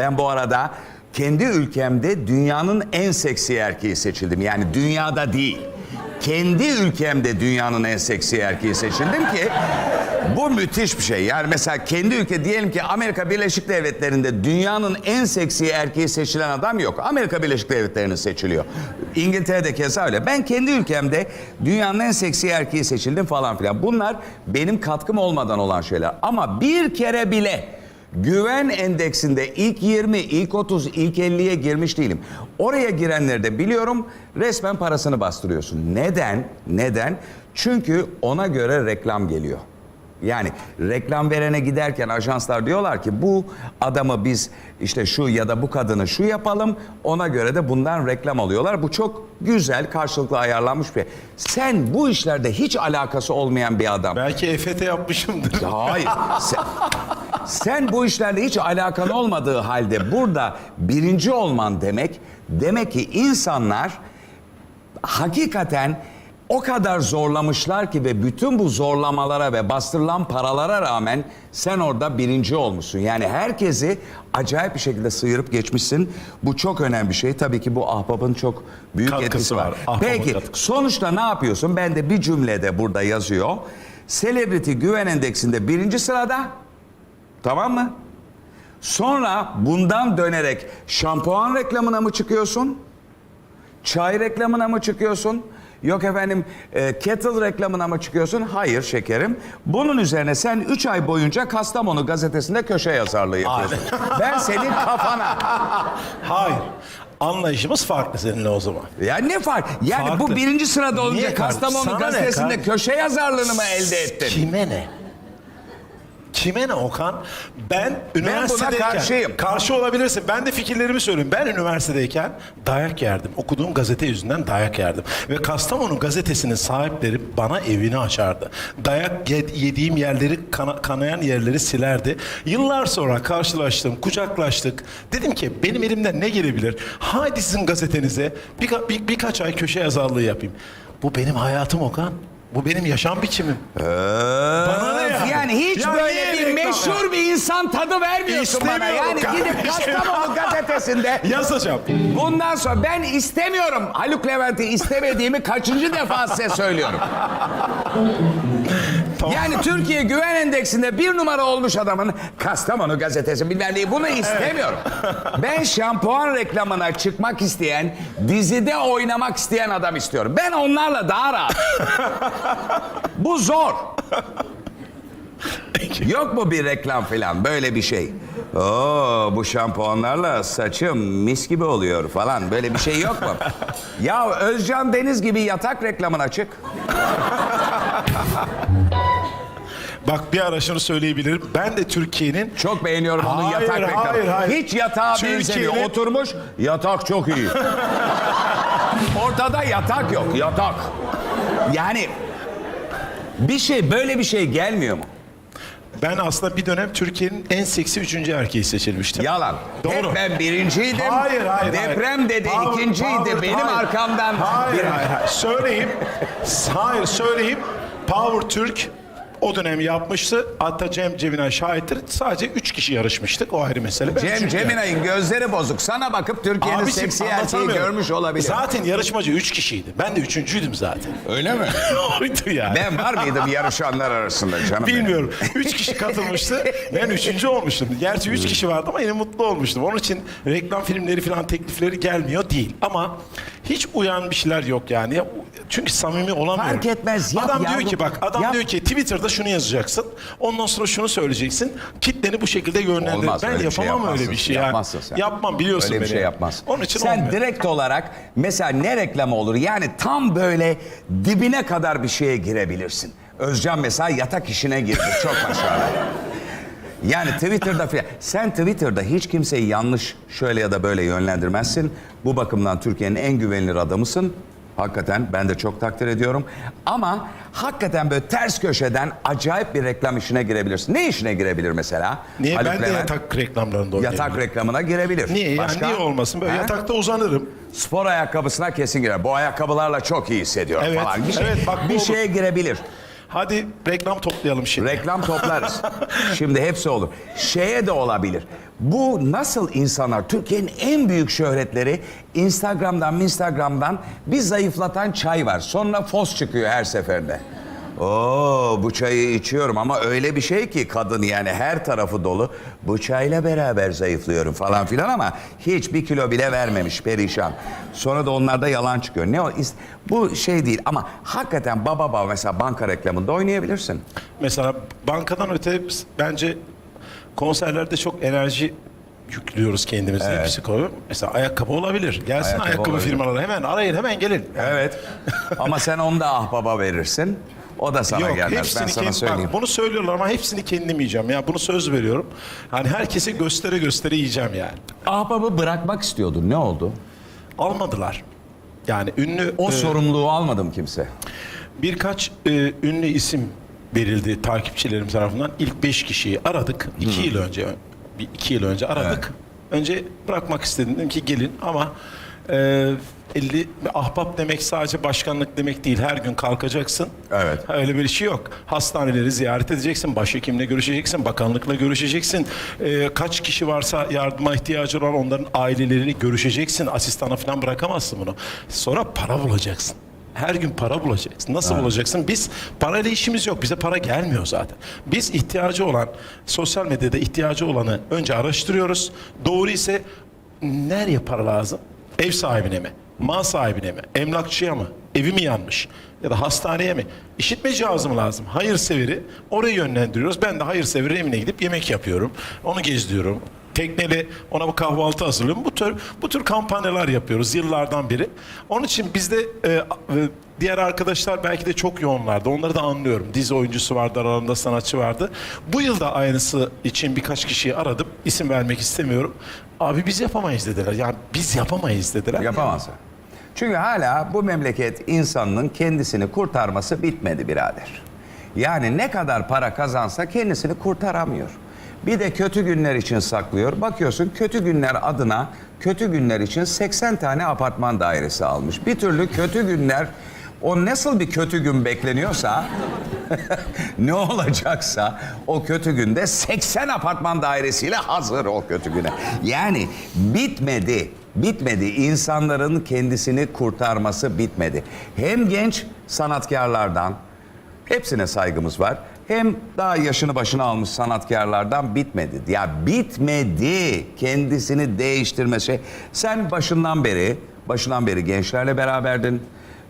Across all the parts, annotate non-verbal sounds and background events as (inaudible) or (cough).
Ben bu arada kendi ülkemde dünyanın en seksi erkeği seçildim. Yani dünyada değil. Kendi ülkemde dünyanın en seksi erkeği seçildim ki bu müthiş bir şey. Yani mesela kendi ülke diyelim ki Amerika Birleşik Devletleri'nde dünyanın en seksi erkeği seçilen adam yok. Amerika Birleşik Devletleri'nin seçiliyor. İngiltere'de keza öyle. Ben kendi ülkemde dünyanın en seksi erkeği seçildim falan filan. Bunlar benim katkım olmadan olan şeyler. Ama bir kere bile güven endeksinde ilk 20, ilk 30, ilk 50'ye girmiş değilim. Oraya girenleri de biliyorum resmen parasını bastırıyorsun. Neden? Neden? Çünkü ona göre reklam geliyor. Yani reklam verene giderken ajanslar diyorlar ki bu adamı biz işte şu ya da bu kadını şu yapalım ona göre de bundan reklam alıyorlar. Bu çok güzel karşılıklı ayarlanmış bir. Sen bu işlerde hiç alakası olmayan bir adam. Belki EFT yapmışımdır. Hayır. (laughs) Sen, sen bu işlerle hiç alakan olmadığı halde burada birinci olman demek demek ki insanlar hakikaten o kadar zorlamışlar ki ve bütün bu zorlamalara ve bastırılan paralara rağmen sen orada birinci olmuşsun. Yani herkesi acayip bir şekilde sıyırıp geçmişsin. Bu çok önemli bir şey. Tabii ki bu ahbabın çok büyük Katkısı etkisi var. var. Ahbabın Peki katkısı. sonuçta ne yapıyorsun? Ben de bir cümlede burada yazıyor. Celebrity güven endeksinde birinci sırada. Tamam mı? Sonra bundan dönerek şampuan reklamına mı çıkıyorsun? Çay reklamına mı çıkıyorsun? Yok efendim e, kettle reklamına mı çıkıyorsun? Hayır şekerim. Bunun üzerine sen 3 ay boyunca Kastamonu gazetesinde köşe yazarlığı yapıyorsun. ben senin kafana. (laughs) Hayır. Anlayışımız farklı seninle o zaman. Ya ne fark? Yani Farklı. bu birinci sırada olunca Niye? Kastamonu Sana ne gazetesinde kardeşim? köşe yazarlığını mı elde ettin? Kime ne? Kime ne Okan? Ben üniversitedeyken... karşıyım. Karşı olabilirsin. Ben de fikirlerimi söyleyeyim. Ben üniversitedeyken dayak yerdim. Okuduğum gazete yüzünden dayak yerdim. Ve Kastamonu gazetesinin sahipleri bana evini açardı. Dayak ye- yediğim yerleri, kana- kanayan yerleri silerdi. Yıllar sonra karşılaştım, kucaklaştık. Dedim ki benim elimden ne gelebilir? Haydi sizin gazetenize birka- bir, birkaç ay köşe yazarlığı yapayım. Bu benim hayatım Okan. Bu benim yaşam biçimim. Bana ne meşhur bir insan tadı vermiyorsun bana. İstemiyorum Yani gidip kardeşim. Kastamonu (laughs) gazetesinde Yazacağım. bundan sonra ben istemiyorum Haluk Levent'i istemediğimi kaçıncı defa size söylüyorum. Yani Türkiye Güven Endeksinde bir numara olmuş adamın Kastamonu gazetesi bilmem neyi bunu istemiyorum. Ben şampuan reklamına çıkmak isteyen, dizide oynamak isteyen adam istiyorum. Ben onlarla daha rahat. (laughs) Bu zor. Yok mu bir reklam falan böyle bir şey? Oo bu şampuanlarla saçım mis gibi oluyor falan böyle bir şey yok mu? (laughs) ya Özcan Deniz gibi yatak reklamına çık. Bak bir ara şunu söyleyebilirim. Ben de Türkiye'nin Çok beğeniyorum onun Hayır, yatak reklamı. hayır, hayır. Hiç yatağa Türkiye'nin- benzemiyor. Oturmuş yatak çok iyi. (laughs) Ortada yatak yok yatak. Yani bir şey böyle bir şey gelmiyor mu? Ben aslında bir dönem Türkiye'nin en seksi üçüncü erkeği seçilmiştim. Yalan. Doğru. Hep ben birinciydim. Hayır hayır. Deprem hayır. dedi Power, ikinciydi. power, Benim hayır. arkamdan. Hayır hayır hayır. Söyleyeyim. Hayır söyleyeyim. Power Türk o dönem yapmıştı. Hatta Cem Cemina şahittir. Sadece üç kişi yarışmıştık. O ayrı mesele. Cem üçüncü Ceminay'ın gözleri bozuk. Sana bakıp Türkiye'nin Abiciğim, seksi erkeği anlatamıyorum. görmüş olabilir. Zaten yarışmacı üç kişiydi. Ben de üçüncüydüm zaten. Öyle mi? (laughs) Oydu yani. Ben var mıydım yarışanlar arasında canım? benim? Bilmiyorum. Üç kişi katılmıştı. Ben üçüncü olmuştum. Gerçi üç kişi vardı ama yine mutlu olmuştum. Onun için reklam filmleri falan teklifleri gelmiyor değil. Ama hiç uyan bir şeyler yok yani. Ya, Çünkü samimi olamıyorum. Fark etmez, yap Adam diyor ki bak adam yap. diyor ki Twitter'da şunu yazacaksın. Ondan sonra şunu söyleyeceksin. Kitleni bu şekilde yönlendir. Olmaz, ben öyle bir şey yapamam öyle bir şey. yani. Yapmazsın sen. Yapmam biliyorsun Öyle bir beni. şey yapmaz. Onun için Sen olmuyor. direkt olarak mesela ne reklamı olur? Yani tam böyle dibine kadar bir şeye girebilirsin. Özcan mesela yatak işine girdi. (laughs) Çok başarılı. Yani Twitter'da filan. Sen Twitter'da hiç kimseyi yanlış şöyle ya da böyle yönlendirmezsin. Bu bakımdan Türkiye'nin en güvenilir adamısın. Hakikaten ben de çok takdir ediyorum. Ama hakikaten böyle ters köşeden acayip bir reklam işine girebilirsin. Ne işine girebilir mesela? Niye Haluk ben de Levent? yatak reklamlarında Yatak oynayabilirim? reklamına girebilir. Niye? Başka? Yani niye olmasın? Böyle Ha? yatakta uzanırım. Spor ayakkabısına kesin girer. Bu ayakkabılarla çok iyi hissediyorum Evet, falan. Bir, şey, evet, bak bu bir olur. şeye girebilir. Hadi reklam toplayalım şimdi. Reklam toplarız. Şimdi hepsi olur. Şeye de olabilir. Bu nasıl insanlar Türkiye'nin en büyük şöhretleri Instagram'dan Instagram'dan bir zayıflatan çay var. Sonra fos çıkıyor her seferinde. Oo bu çayı içiyorum ama öyle bir şey ki kadın yani her tarafı dolu. Bu çayla beraber zayıflıyorum falan filan ama hiç bir kilo bile vermemiş perişan. Sonra da onlarda yalan çıkıyor. Ne o? is- Bu şey değil ama hakikaten baba baba mesela banka reklamında oynayabilirsin. Mesela bankadan öte bence konserlerde çok enerji yüklüyoruz kendimize. Evet. Psikolog. Mesela ayakkabı olabilir. Gelsin Ayakkabı ayakkabı, olabilir. firmaları hemen arayın hemen gelin. Evet. (laughs) Ama sen onu da ahbaba verirsin. O da sana Yok gelmez. Ben hepsini sana kendim, söyleyeyim. bak, bunu söylüyorlar ama hepsini kendim yiyeceğim. Ya bunu söz veriyorum. Hani herkese göstere göstere yiyeceğim yani. Ahbabı bırakmak istiyordun. Ne oldu? Almadılar. Yani ünlü O e, sorumluluğu almadım kimse. birkaç e, ünlü isim verildi takipçilerim tarafından. İlk beş kişiyi aradık. iki yıl önce, bir iki yıl önce aradık. Önce bırakmak istedim. Dedim ki gelin ama e, 50 ahbap demek sadece başkanlık demek değil. Her gün kalkacaksın. Evet. Öyle bir şey yok. Hastaneleri ziyaret edeceksin, başhekimle görüşeceksin, bakanlıkla görüşeceksin. Ee, kaç kişi varsa yardıma ihtiyacı olan onların aileleriyle görüşeceksin. Asistana falan bırakamazsın bunu. Sonra para bulacaksın. Her gün para bulacaksın. Nasıl bulacaksın? Biz parayla işimiz yok. Bize para gelmiyor zaten. Biz ihtiyacı olan, sosyal medyada ihtiyacı olanı önce araştırıyoruz. Doğru ise nereye para lazım? Ev sahibine mi? Mal sahibine mi? Emlakçıya mı? Evi mi yanmış? Ya da hastaneye mi? İşitme cihazı mı lazım? Hayırseveri oraya yönlendiriyoruz. Ben de hayırseverin evine gidip yemek yapıyorum. Onu gezdiriyorum. Tekneyle ona bu kahvaltı hazırlıyorum. Bu tür bu tür kampanyalar yapıyoruz yıllardan beri. Onun için bizde e, e, diğer arkadaşlar belki de çok yoğunlardı. Onları da anlıyorum. Dizi oyuncusu vardı, aralarında sanatçı vardı. Bu yıl da aynısı için birkaç kişiyi aradım. İsim vermek istemiyorum. Abi biz yapamayız dediler. Yani biz yapamayız dediler. Yapamazsın. Çünkü hala bu memleket insanının kendisini kurtarması bitmedi birader. Yani ne kadar para kazansa kendisini kurtaramıyor. Bir de kötü günler için saklıyor. Bakıyorsun kötü günler adına kötü günler için 80 tane apartman dairesi almış. Bir türlü kötü günler o nasıl bir kötü gün bekleniyorsa (laughs) ne olacaksa o kötü günde 80 apartman dairesiyle hazır o kötü güne. Yani bitmedi. Bitmedi. İnsanların kendisini kurtarması bitmedi. Hem genç sanatkarlardan hepsine saygımız var. Hem daha yaşını başına almış sanatkarlardan bitmedi. Ya bitmedi kendisini değiştirmesi. Sen başından beri, başından beri gençlerle beraberdin.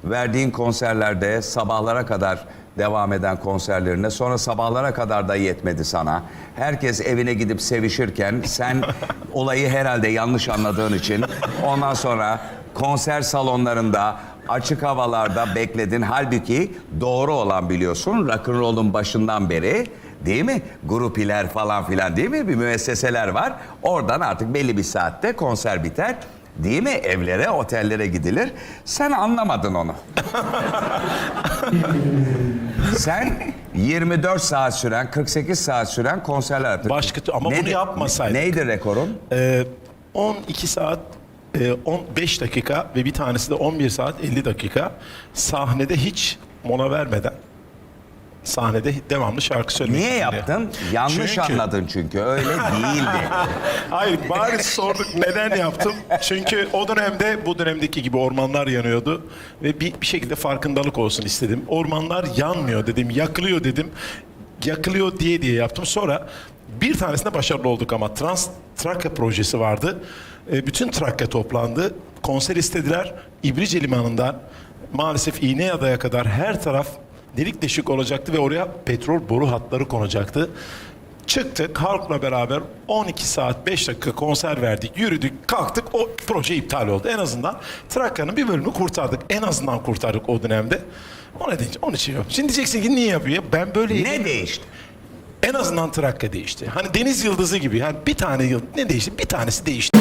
Verdiğin konserlerde sabahlara kadar devam eden konserlerine sonra sabahlara kadar da yetmedi sana. Herkes evine gidip sevişirken sen (laughs) olayı herhalde yanlış anladığın için ondan sonra konser salonlarında açık havalarda bekledin. Halbuki doğru olan biliyorsun rock'n'roll'un başından beri değil mi? Grupiler falan filan değil mi? Bir müesseseler var. Oradan artık belli bir saatte konser biter. Değil mi? Evlere, otellere gidilir. Sen anlamadın onu. (laughs) Sen 24 saat süren, 48 saat süren konserler yaptın. Başka- ama bunu yapmasaydık. Neydi rekorun? Ee, 12 saat e, 15 dakika ve bir tanesi de 11 saat 50 dakika sahnede hiç mola vermeden sahnede devamlı şarkı söylemek. Niye yaptın? Yanlış Çünkü- anladın çünkü. Öyle (laughs) değildi. Hayır bari sorduk neden yaptım. Çünkü o dönemde bu dönemdeki gibi ormanlar yanıyordu. Ve bir, bir şekilde farkındalık olsun istedim. Ormanlar yanmıyor dedim, yakılıyor dedim. Yakılıyor diye diye yaptım. Sonra bir tanesinde başarılı olduk ama Trans Trakya projesi vardı. E, bütün Trakya toplandı. Konser istediler. İbrice Limanı'ndan maalesef İğneada'ya kadar her taraf delik deşik olacaktı ve oraya petrol boru hatları konacaktı. Çıktık halkla beraber 12 saat 5 dakika konser verdik, yürüdük, kalktık. O proje iptal oldu. En azından Trakya'nın bir bölümünü kurtardık. En azından kurtardık o dönemde. O nedenle onun için yok. Şimdi diyeceksin ki niye yapıyor? Ben böyle ne değişti? en azından Trakya değişti. Hani deniz yıldızı gibi. Yani bir tane yıl ne değişti? Bir tanesi değişti.